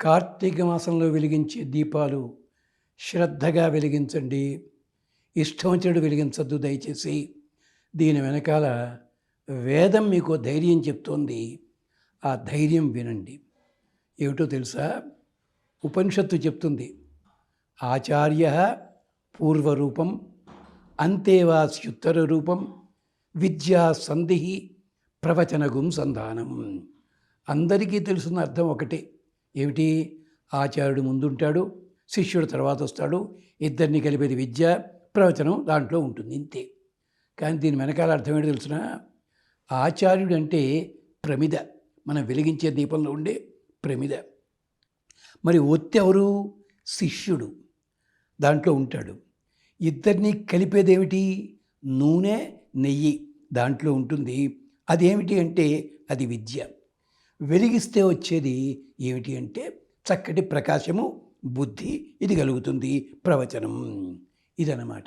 కార్తీక మాసంలో వెలిగించే దీపాలు శ్రద్ధగా వెలిగించండి. ఇష్టం వచ్చినట్టు వెలిగించద్దు. దయచేసి దీని వెనకాల వేదం మీకు ధైర్యం చెప్తోంది. ఆ ధైర్యం వినండి. ఏమిటో తెలుసా? ఉపనిషత్తు చెప్తుంది ఆచార్య పూర్వరూపం అంతేవాస్యుత్తర రూపం విద్యా సంధి ప్రవచనగుం సంధానం. అందరికీ తెలుసున్న అర్థం ఒకటే. ఏమిటి? ఆచార్యుడు ముందుంటాడు శిష్యుడు తర్వాత వస్తాడు ఇద్దరిని కలిపేది విద్య ప్రవచనం దాంట్లో ఉంటుంది ఇంతే. కానీ దీని వెనకాల అర్థం ఏంటి తెలుసిన? ఆచార్యుడు అంటే ప్రమిద మనం వెలిగించే దీపంలో ఉండే ప్రమిద. మరి ఒత్తి ఎవరు? శిష్యుడు దాంట్లో ఉంటాడు. ఇద్దరినీ కలిపేదేమిటి? నూనె నెయ్యి దాంట్లో ఉంటుంది. అదేమిటి అంటే అది విద్య. వెలిగిస్తే వచ్చేది ఏమిటి అంటే చక్కటి ప్రకాశము బుద్ధి ఇది కలుగుతుంది ప్రవచనం. ఇదన్నమాట.